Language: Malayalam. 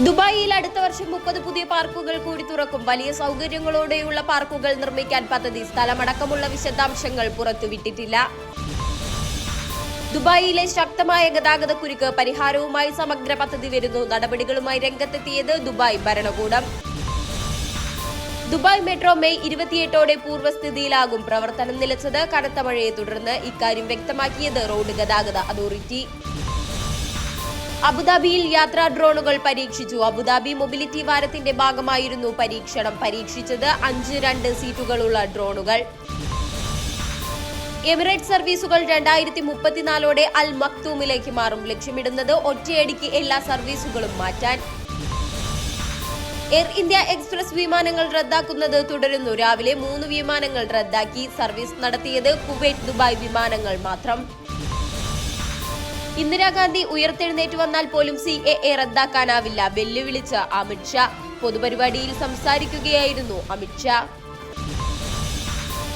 ദുബായിയിൽ അടുത്ത വർഷം മുപ്പത് പുതിയ പാർക്കുകൾ കൂടി തുറക്കും. വലിയ സൗകര്യങ്ങളോടെയുള്ള പാർക്കുകൾ നിർമ്മിക്കാൻ പദ്ധതി സ്ഥലമടക്കമുള്ള വിശദാംശങ്ങൾ പുറത്തുവിട്ടിട്ടില്ല. ദുബായിലെ ശക്തമായ ഗതാഗതക്കുരുക്ക് പരിഹാരവുമായി സമഗ്ര പദ്ധതി വരുന്നു. നടപടികളുമായി രംഗത്തെത്തിയത് ദുബായ് ഭരണകൂടം. ദുബായ് മെട്രോ മെയ് ഇരുപത്തിയെട്ടോടെ പൂർവസ്ഥിതിയിലാകും പ്രവർത്തനം നിലച്ചത് കനത്ത മഴയെ തുടർന്ന് ഇക്കാര്യം വ്യക്തമാക്കിയത് റോഡ് ഗതാഗത അതോറിറ്റി. അബുദാബിയിൽ യാത്രാ ഡ്രോണുകൾ പരീക്ഷിച്ചു. അബുദാബി മൊബിലിറ്റി വാരത്തിന്റെ ഭാഗമായിരുന്നു പരീക്ഷണം. പരീക്ഷിച്ചത് അഞ്ച് രണ്ട് സീറ്റുകളുള്ള ഡ്രോണുകൾ. എമിറേറ്റ് സർവീസുകൾ രണ്ടായിരത്തി മുപ്പത്തിനാലോടെ അൽ മക്തൂമിലേക്ക് മാറും. ലക്ഷ്യമിടുന്നത് ഒറ്റയടിക്ക് എല്ലാ സർവീസുകളും മാറ്റാൻ. എയർ ഇന്ത്യ എക്സ്പ്രസ് വിമാനങ്ങൾ റദ്ദാക്കുന്നത് തുടരുന്നു. രാവിലെ മൂന്ന് വിമാനങ്ങൾ റദ്ദാക്കി. സർവീസ് നടത്തിയത് കുവൈറ്റ് ദുബായ് വിമാനങ്ങൾ മാത്രം. ഇന്ദിരാഗാന്ധി ഉയർത്തെഴുന്നേറ്റ് വന്നാൽ പോലും സി എ എ റദ്ദാക്കാനാവില്ല. വെല്ലുവിളിച്ച് അമിത്ഷാ പൊതുപരിപാടിയിൽ സംസാരിക്കുകയായിരുന്നു അമിത്ഷാ.